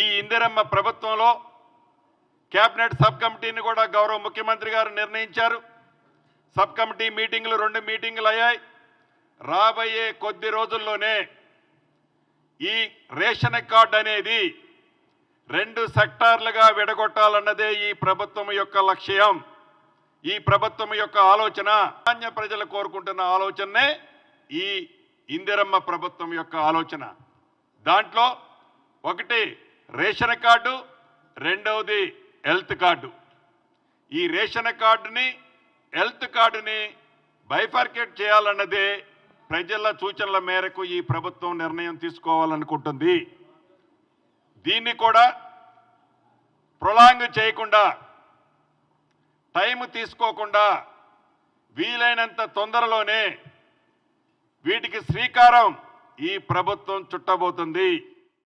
ఈ ఇందిరమ్మ ప్రభుత్వంలో cabinet sub కమిటీని కూడా గౌరవ ముఖ్యమంత్రి గారు నిర్ణయించారు. సబ్ కమిటీ మీటింగ్లు రెండు మీటింగులు అయ్యాయి. రాబోయే కొద్ది రోజుల్లోనే ఈ రేషన్ కార్డ్ అనేది రెండు సెక్టార్లుగా విడగొట్టాలన్నదే ఈ ప్రభుత్వం యొక్క లక్ష్యం. ఈ ప్రభుత్వం యొక్క ఆలోచన సామాన్య ప్రజలు కోరుకుంటున్న ఆలోచనే ఈ ఇందిరమ్మ ప్రభుత్వం యొక్క ఆలోచన. దాంట్లో ఒకటి రేషన్ కార్డు రెండవది హెల్త్ కార్డు. ఈ రేషన్ కార్డుని హెల్త్ కార్డుని బైఫర్కేట్ చేయాలన్నదే ప్రజల సూచనల మేరకు ఈ ప్రభుత్వం నిర్ణయం తీసుకోవాలనుకుంటుంది. దీన్ని కూడా ప్రొలాంగ్ చేయకుండా టైం తీసుకోకుండా వీలైనంత తొందరలోనే వీటికి శ్రీకారం ఈ ప్రభుత్వం చుట్టబోతుంది.